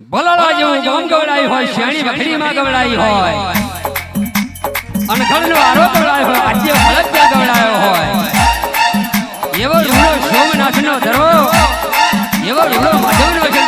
ભલાળા જેવું ગામ ગવડાયું હોય શેણી વખડીમાં ગવડાઈ હોય. અનખડનો આરો ગવડાયો હોય આજે હળદિયા ગવડાયો હોય. એવો રૂડો સોમનાથનો ધરો એવો રૂડો માધવનો છે